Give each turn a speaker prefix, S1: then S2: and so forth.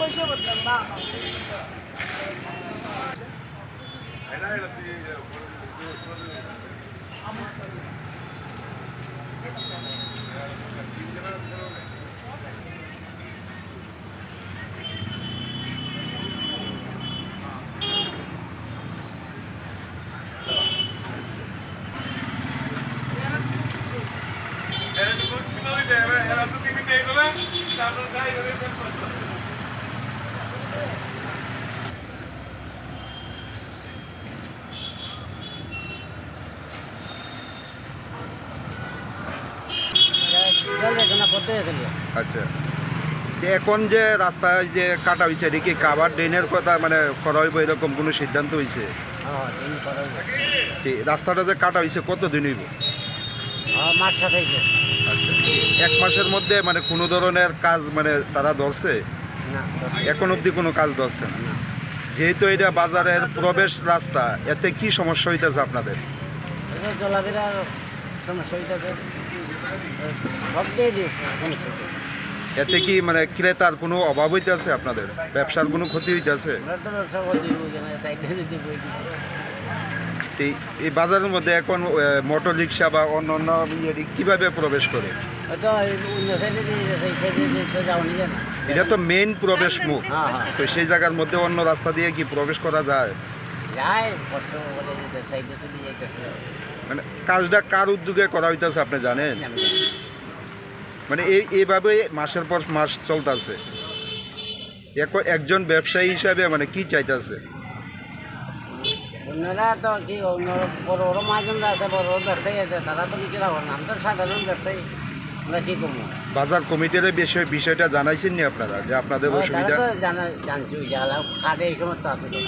S1: পয়সা করতাম বা
S2: জল
S3: আচ্ছা। এখন যে রাস্তায় যে কাটা হয়েছে এটা কি কাবার ড্রেনের কথা মানে করা হইব এরকম কোনো সিদ্ধান্ত হয়েছে
S2: হ্যাঁ
S3: রাস্তাটা যে কাটা হয়েছে কত দিন হইব?
S2: মাঠটা থেকে।
S3: আচ্ছা। এক মাসের মধ্যে মানে কোনো ধরনের কাজ মানে তারা ধরছে? এখন অবধি কোনো কাজ ধরছে না? যেহেতু এটা বাজারের প্রবেশ রাস্তা এতে কি সমস্যা হইতেছে আপনাদের?
S2: সমস্যা হইতেছে।
S3: এতে কি মানে ক্রেতার কোনো অভাব হইতেছে আপনাদের? ব্যবসার কোনো ক্ষতি হইতেছে? এই এই বাজারের মধ্যে এখন মোটর রিক্সা বা অন্য অন্য ইয়ে কীভাবে প্রবেশ করে? এটা তো মেইন প্রবেশ মুখ।
S2: হ্যাঁ হ্যাঁ।
S3: তো সেই জায়গার মধ্যে অন্য রাস্তা দিয়ে কি প্রবেশ করা যায়? মানে কাজটা কার উদ্যোগে করা হইতেছে আপনি জানেন? মানে এই এইভাবে মাসের পর মাস চলতেছে। একজন ব্যবসায়ী হিসাবে মানে কি চাইতেছে?
S2: অন্যরা তো কি অন্য বড় বড় মহাজনরা আছে বড় বড় ব্যবসায়ী আছে তারা তো কিছু রাখো না তো সাধারণ ব্যবসায়ী আমরা কি করব
S3: বাজার কমিটির বিষয় বিষয়টা জানাইছেন নি আপনারা যে আপনাদের
S2: তারা
S3: অসুবিধা
S2: জানছি যারা খাটে এই সমস্ত আছে তো।